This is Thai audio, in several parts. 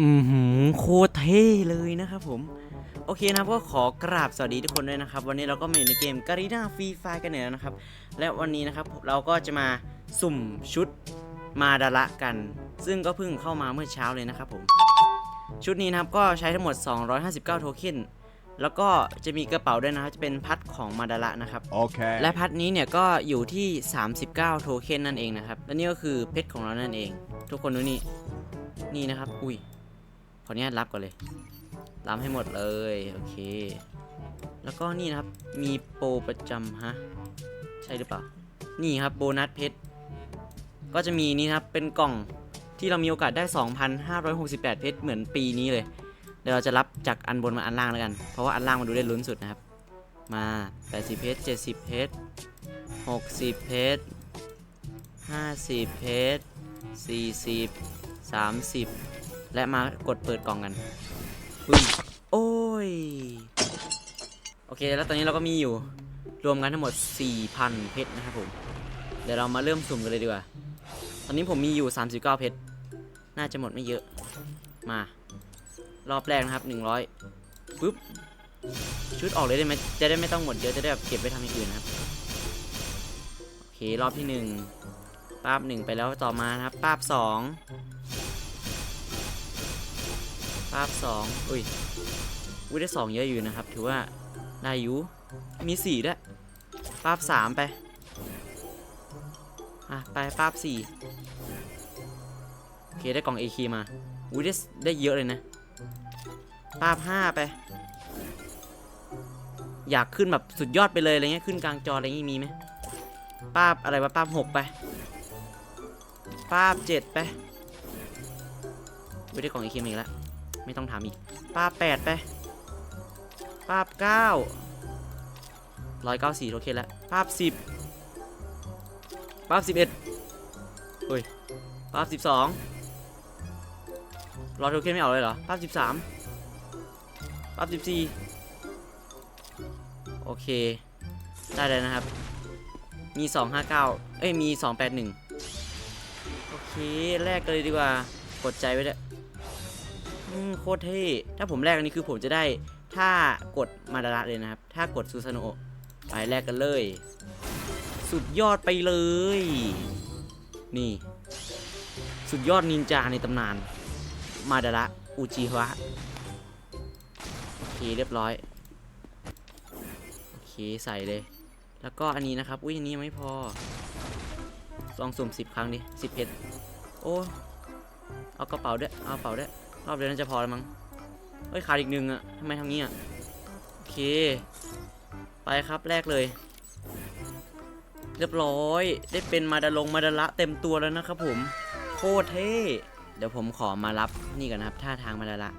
อือหือโคตรเท่เลยนะครับผม โอเคนะครับก็ขอกราบสวัสดีทุกคนด้วยนะครับ วันนี้เราก็มาอยู่ในเกมการีนาฟรีไฟกันเนี่ยนะครับ และวันนี้นะครับเราก็จะมาสุ่มชุดมาดาระกัน ซึ่งก็เพิ่งเข้ามาเมื่อเช้าเลยนะครับผม ชุดนี้นะครับก็ใช้ทั้งหมด 259 โทเค็นแล้วก็จะมีกระเป๋าด้วยนะครับ จะเป็นพัดของมาดาระนะครับ Okay. และพัดนี้เนี่ยก็อยู่ที่ 39 โทเค็นนั่นเองนะครับ และนี่ก็คือเพชรของเรานั่นเอง ทุกคนดูนี่ นี่นะครับ อุ้ย ขออนุญาตรับก่อนเลยรับให้หมดเลยโอเค แล้วก็นี่นะครับมีโปรประจำฮะใช่หรือเปล่า นี่ครับโบนัสเพชรก็จะมีนี่นะครับเป็นกล่องที่เรามีโอกาสได้ 2,568 เพชรเหมือนปีนี้เลย เดี๋ยวเราจะรับจากอันบนมาอันล่างแล้วกัน เพราะว่าอันล่างมันดูได้ลุ้นสุดนะครับ มา 80 เพชร 70 เพชร 60 เพชร 50 เพชร 40 30 และมากดเปิดกล่องกันโอ้ย โอเค แล้วตอนนี้เราก็มีอยู่ รวมกันทั้งหมด 4,000 เพชรนะครับผม เดี๋ยวเรามาเริ่มสุ่มกันเลยดีกว่า ตอนนี้ผมมีอยู่ 39 เพชร น่าจะหมดไม่เยอะ มา รอบแรกนะครับ 100ปึ๊บ ชุดออกเลยได้ไหมจะได้ไม่ต้องหมดเยอะจะได้แบบเก็บไปทำอย่างอื่นนะครับ โอเค รอบที่ 1ป้าบ1ไปแล้วต่อมานะครับป้าบ2 ภาพ2อุ้ยอุ้ยได้ 2 เยอะอยู่นะครับ ถือว่าได้อยู่มี4ด้วยภาพ 3 ไปอะไปภาพ4โอเคได้กล่อง AK มาอุ้ยได้ได้เยอะเลยนะภาพ 5 ไป อยากขึ้นแบบสุดยอดไปเลยอะไรเงี้ยขึ้นกลางจออะไรเงี้ยมีไหมภาพอะไรวะภาพ 6 ไปภาพ 7 ไปไม่ได้กล่องไอคิมอีกแล้ว ไม่ต้องถามอีกป้าแปดไปป้าเก้าร้อยเก้าสี่โอเคแล้วป้าสิบป้าสิบเอ็ดเฮ้ยป้าสิบสองรอโทเค็นไม่เอาเลยเหรอป้าสิบสามป้าสิบสี่โอเค ได้เลยนะครับ มี259เก้าเอ้ย มี281โอเค แลกกันเลยดีกว่า กดใจไว้ด้วย โคตรเท่ ถ้าผมแลกอันนี้คือผมจะได้ ถ้ากดมาดาระเลยนะครับ ถ้ากดซูซาโนไปแลกกันเลย สุดยอดไปเลย นี่ สุดยอดนินจาในตำนาน มาดาระอุจิวะโอเคเรียบร้อย โอเคใส่เลย แล้วก็อันนี้นะครับ อุ้ยอันนี้ไม่พอลองสุ่มสิบครั้งดิสิบเพชรโอ้ เอากระเป๋าด้วย เอากระเป๋าด้วย รอบเดียวน่าจะพอแล้วมั้งเฮ้ยขาดอีกหนึ่งอะทำไมทำงี้อะโอเค ไปครับแรกเลย เรียบร้อย ได้เป็นมาดาลงมาดาระเต็มตัวแล้วนะครับผมโคตรเท่เดี๋ยวผมขอมารับนี่ก่อนนะครับท่าทางมาดาระ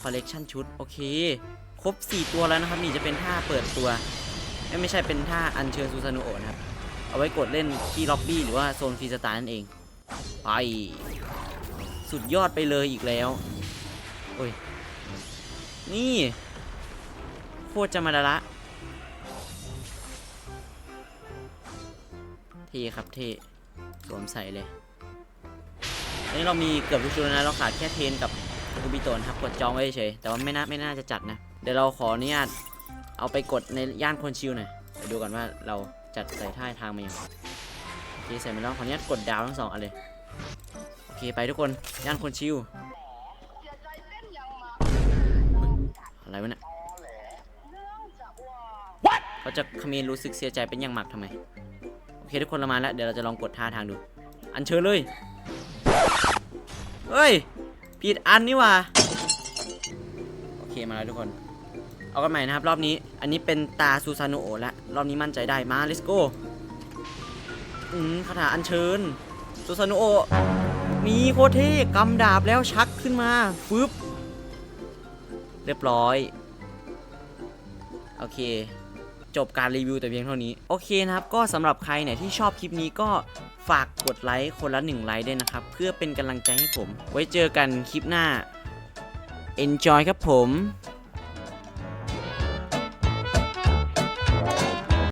คอลเลกชันชุดโอเค ครบ 4 ตัวแล้วนะครับนี่จะเป็นท่าเปิดตัวเอ้ยไม่ใช่เป็นท่าอัญเชิญซูซานุโอะนะครับ เอาไว้กดเล่นที่ล็อบบี้หรือว่าโซนฟรีสไตล์นั่นเอง ไป สุดยอดไปเลยอีกแล้ว โอ้ย นี่โคตรจะมาดาระเทครับเทสวมใส่เลยอันนี้เรามีเกือบทุกชุดแล้วนะ เราขาดแค่เทนกับกูบิโตนครับ กดจองไว้เฉย แต่ว่าไม่น่าไม่น่าจะจัดนะ เดี๋ยวเราขออนุญาตเอาไปกดในย่านคนชิวหน่อยดูก่อนว่าเราจัดใส่ท่าทางมาอย่างโอเคใส่มาแล้วขออนุญาตกดดาวทั้งสองอันเลย เคไปทุกคนย่านคนชิวอะไรวะเนี่ยเขาจะคเขมนรู้สึกเสียใจเป็นอย่างมากทำไม โอเคทุกคนเรามาแล้ว เดี๋ยวเราจะลองกดท่าทางดู อันเชิญเลย เฮ้ย ผิดอันนี่หว่า โอเคมาแล้วทุกคน เอากันใหม่นะครับ รอบนี้ อันนี้เป็นตาซูซาโนะโอะแล้ว รอบนี้มั่นใจได้มา let's go อืมคาถาอัญเชิญซูซาโนะโอ มีโคเท่กำดาบแล้วชักขึ้นมาฟึบเรียบร้อย โอเคจบการรีวิวแต่เพียงเท่านี้ โอเคนะครับ ก็สำหรับใครเนี่ยที่ชอบคลิปนี้ก็ฝากกดไลค์คนละหนึ่งไลค์ด้วยนะครับ เพื่อเป็นกำลังใจให้ผม ไว้เจอกันคลิปหน้า Enjoy ครับผม